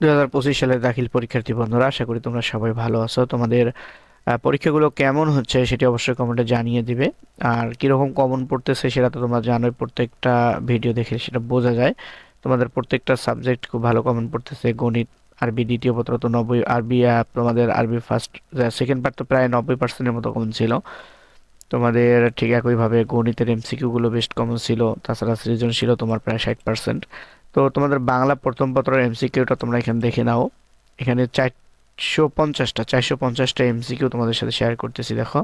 দুই হাজার পঁচিশ সালের দাখিল পরীক্ষার্থী বন্ধুরা, আশা করি তোমরা সবাই ভালো আছো। তোমাদের পরীক্ষাগুলো কেমন হচ্ছে সেটি অবশ্যই কমেন্টে জানিয়ে দিবে। আর কীরকম কমন পড়তেছে সেটা তো তোমরা জানোই, প্রত্যেকটা ভিডিও দেখে সেটা বোঝা যায়। তোমাদের প্রত্যেকটা সাবজেক্ট খুব ভালো কমন পড়তেছে। গণিত, আরবি, দ্বিতীয় পত্র তো নব্বই, আরবি তোমাদের আরবি ফার্স্ট সেকেন্ড পার্ট তো প্রায় নব্বই পার্সেন্টের মতো কমন ছিল। তোমাদের ঠিক একইভাবে গণিতের এমসিকিউগুলো বেস্ট কমন ছিল, তাছাড়া সৃজনশীল তোমার প্রায় ষাট পার্সেন্ট তো তোমাদের বাংলা প্রথম পত্রের এমসিকিউটা তোমরা এখানে দেখে নাও। এখানে চারশো পঞ্চাশটা চারশো পঞ্চাশটা এমসিকিউ তোমাদের সাথে শেয়ার করতেছি, দেখো।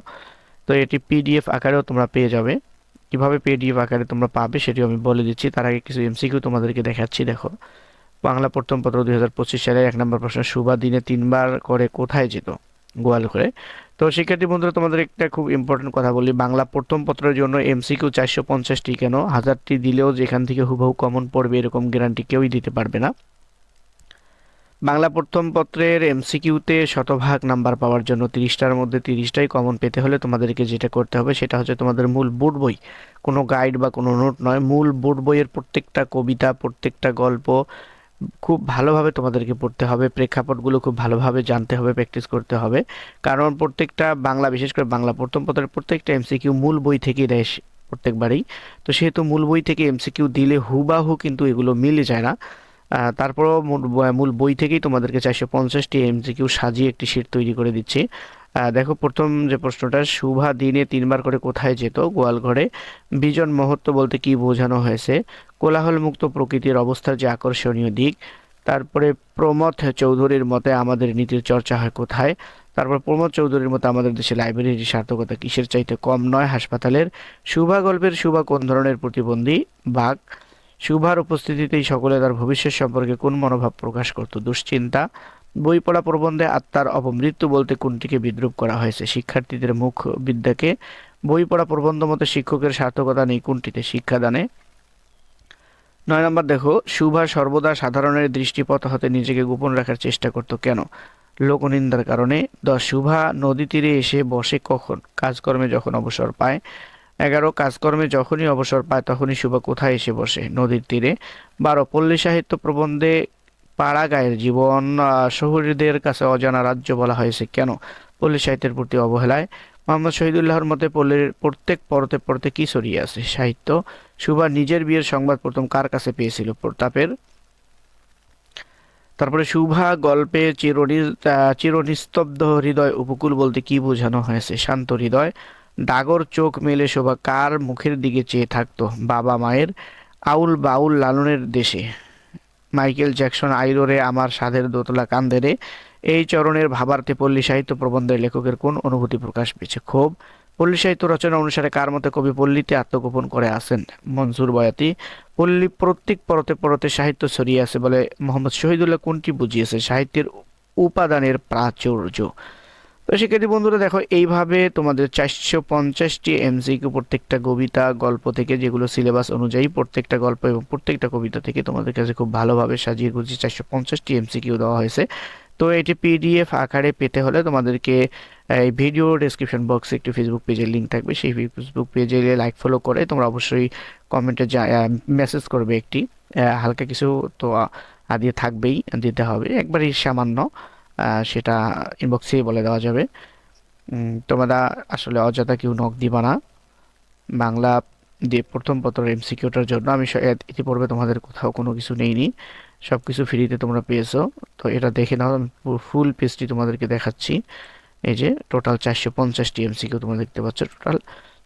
তো এটি পিডিএফ আকারেও তোমরা পেয়ে যাবে। কীভাবে পিডিএফ আকারে তোমরা পাবে সেটিও আমি বলে দিচ্ছি। তার আগে কিছু এমসিকিউ তোমাদেরকে দেখাচ্ছি, দেখো। বাংলা প্রথম পত্র দুই সালের এক নম্বর প্রশ্ন সুবা দিনে তিনবার করে কোথায় যেত? গোয়াল করে। তো শিক্ষার্থী বন্ধুরা, তোমাদের একটা খুব ইম্পর্টেন্ট কথা বলি। বাংলা প্রথম পত্রের জন্য এমসিকিউ চারশো পঞ্চাশটি কেন? হাজারটি দিলেও যেখান থেকে হুবহু কমন পড়বে এরকম গ্যারান্টি কেউই দিতে পারবে না। বাংলা প্রথম পত্রের এমসিকিউতে শতভাগ নাম্বার পাওয়ার জন্য তিরিশটার মধ্যে তিরিশটাই কমন পেতে হলে তোমাদেরকে যেটা করতে হবে, সেটা হচ্ছে তোমাদের মূল বোর্ড বই। কোনো গাইড বা কোনো নোট নয়, মূল বোর্ড বইয়ের প্রত্যেকটা কবিতা, প্রত্যেকটা গল্প খুব ভালোভাবে তোমাদেরকে পড়তে হবে, প্রেক্ষাপটগুলো খুব ভালোভাবে জানতে হবে প্র্যাকটিস করতে হবে। কারণ প্রত্যেকটা বাংলা, বিশেষ করে বাংলা প্রথম পত্রের প্রত্যেকটা এমসিকিউ মূল বই থেকেই দেয় প্রত্যেকবারই। তো সেহেতু মূল বই থেকে এমসিকিউ দিলে হুবাহু কিন্তু এগুলো মিলে যায় না। তারপরও মূল বই থেকেই তোমাদেরকে চারশো পঞ্চাশটি এমসিকিউ সাজিয়ে একটি শিট তৈরি করে দিচ্ছি। দেখো প্রথম যে প্রশ্নটা, শুভা দিনে তিনবার করে কোথায় যেত? গোয়ালঘরে। বিজন মহত্ব বলতে কি বোঝানো হয়েছে? কোলাহলমুক্ত প্রকৃতির অবস্থার যে আকর্ষণীয় দিক। তারপরে প্রমথ চৌধুরীর মতে আমাদের নীতির চর্চা হয় কোথায়? তারপর প্রমোদ চৌধুরীর মতো আমাদের দেশে লাইব্রেরির সার্থকতা কিসের চাইতে কম নয়? হাসপাতালের। শুভা গল্পের শুভা কোন ধরনের প্রতিবন্ধী? বাঘ। শুভার উপস্থিতিতেই সকলে তার ভবিষ্যৎ সম্পর্কে কোন মনোভাব প্রকাশ করত? দুশ্চিন্তা। বই পড়া প্রবন্ধে আত্মার অপমৃত্যু বলতে কোনটিকে বিদ্রুপ করা হয়েছে? শিক্ষার্থীদের মুখ বিদ্যাকে বই পড়া প্রবন্ধ মতে শিক্ষকের সার্থকতা নেই, কোনটিতে? শিক্ষাদানে। নয় নম্বর, দেখো, শুভা সর্বদা সাধারণের দৃষ্টিপথ হতে নিজেকে গোপন রাখার চেষ্টা করত কেন? লোকনিন্দার কারণে। দশ, শুভা নদী তীরে এসে বসে কখন? কাজকর্মে যখন অবসর পায়। এগারো, কাজকর্মে যখনই অবসর পায়, তখনই শুভা কোথায় এসে বসে? নদীর তীরে। বারো, পল্লী সাহিত্য প্রবন্ধে পাড়া গায়ের জীবন শহুরেদের কাছে অজানা রাজ্য বলা হয়েছে। কেন? পল্লী সাহিত্যের প্রতি অবহেলায়। মোহাম্মদ শহীদুল্লাহর মতে পল্লীর প্রত্যেক পরতে পরতে কি ছড়িয়ে আছে? সাহিত্য? সুভা নিজের বিয়ের সংবাদ প্রথম কার কাছে পেয়েছিল প্রতাপের? তারপরে শুভা গল্পে চিরনি চিরনিস্তব্ধ হৃদয় উপকূল বলতে কি বোঝানো হয়েছে? শান্ত হৃদয়। ডাগর চোখ মেলে শোভা কার মুখের দিকে চেয়ে থাকতো বাবা মায়ের আউল বাউল লালনের দেশে? মাইকেল জ্যাকসন আইরোরে আমার সাধের দোতলা কান্দেরে। এই চরণের ভাবার্থে পল্লী সাহিত্য প্রবন্ধের লেখকের কোন অনুভূতি প্রকাশ পেয়েছে? ক্ষোভ। পল্লী সাহিত্য রচনা অনুসারে কার মতে কবি পল্লীতে আত্মগোপন করে আসেন মনসুর বয়াতি, পল্লী প্রত্যেক পরতে পরতে সাহিত্য ছড়িয়ে আছে বলে মোহাম্মদ শহীদুল্লাহ কোনটি বুঝিয়েছে? সাহিত্যের উপাদানের প্রাচুর্য। তো শিক্ষার্থী বন্ধুরা, দেখো, এইভাবে তোমাদের চারশো পঞ্চাশটি এমসিকিউ প্রত্যেকটা কবিতা, গল্প থেকে যেগুলো সিলেবাস অনুযায়ী প্রত্যেকটা গল্প এবং প্রত্যেকটা কবিতা থেকে তোমাদের কাছে খুব ভালোভাবে সাজিয়ে গুছিয়ে চারশো পঞ্চাশটি এমসিকিউ দেওয়া হয়েছে। তো এটি পিডিএফ আকারে পেতে হলে তোমাদেরকে, এই ভিডিও ডেসক্রিপশন বক্সে একটি ফেসবুক পেজের লিঙ্ক থাকবে। সেই ফেসবুক পেজে লাইক ফলো করে তোমরা অবশ্যই কমেন্টে মেসেজ করবে একটি। হালকা কিছু তো আদিয়ে থাকবেই, দিতে হবে। একবারই সামান্য। সেটা ইনবক্সেই বলে দেওয়া যাবে। তোমরা আসলে অযথা কেউ নক দিবা না। বাংলা দিয়ে প্রথম পত্র এমসিকিউটার জন্য, আমি ইতিপূর্বে তোমাদের কোথাও কোনো কিছু নেইনি। সব কিছু ফ্রিতে তোমরা পেয়েছ। তো এটা দেখে নাও, আমি ফুল পেজটি তোমাদেরকে দেখাচ্ছি। এই যে টোটাল চারশো পঞ্চাশটি এমসিকিউ তোমরা দেখতে পাচ্ছ। টোটাল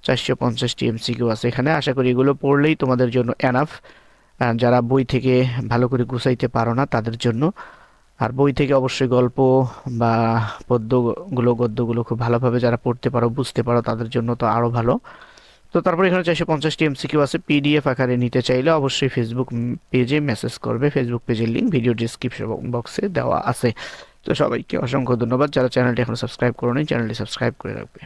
চারশো পঞ্চাশটি এমসিকিউ আছে এখানে। আশা করি এগুলো পড়লেই তোমাদের জন্য এনাফ যারা বই থেকে ভালো করে গুছাইতে পারো না, তাদের জন্য আর বই থেকে অবশ্যই গল্প বা পদ্যগুলো, গদ্যগুলো খুব ভালোভাবে যারা পড়তে পারো, বুঝতে পারো, তাদের জন্য তো আরও ভালো। তো তারপরে এখানে চারশো পঞ্চাশটি এমসিকিউ আছে, পিডিএফ আকারে নিতে চাইলে অবশ্যই ফেসবুক পেজে মেসেজ করবে ফেসবুক পেজের লিঙ্ক ভিডিও ডিসক্রিপশন বক্সে দেওয়া আছে। তো সবাইকে অসংখ্য ধন্যবাদ, যারা চ্যানেলটি এখনও সাবস্ক্রাইব করোনি চ্যানেলটি সাবস্ক্রাইব করে রাখবে।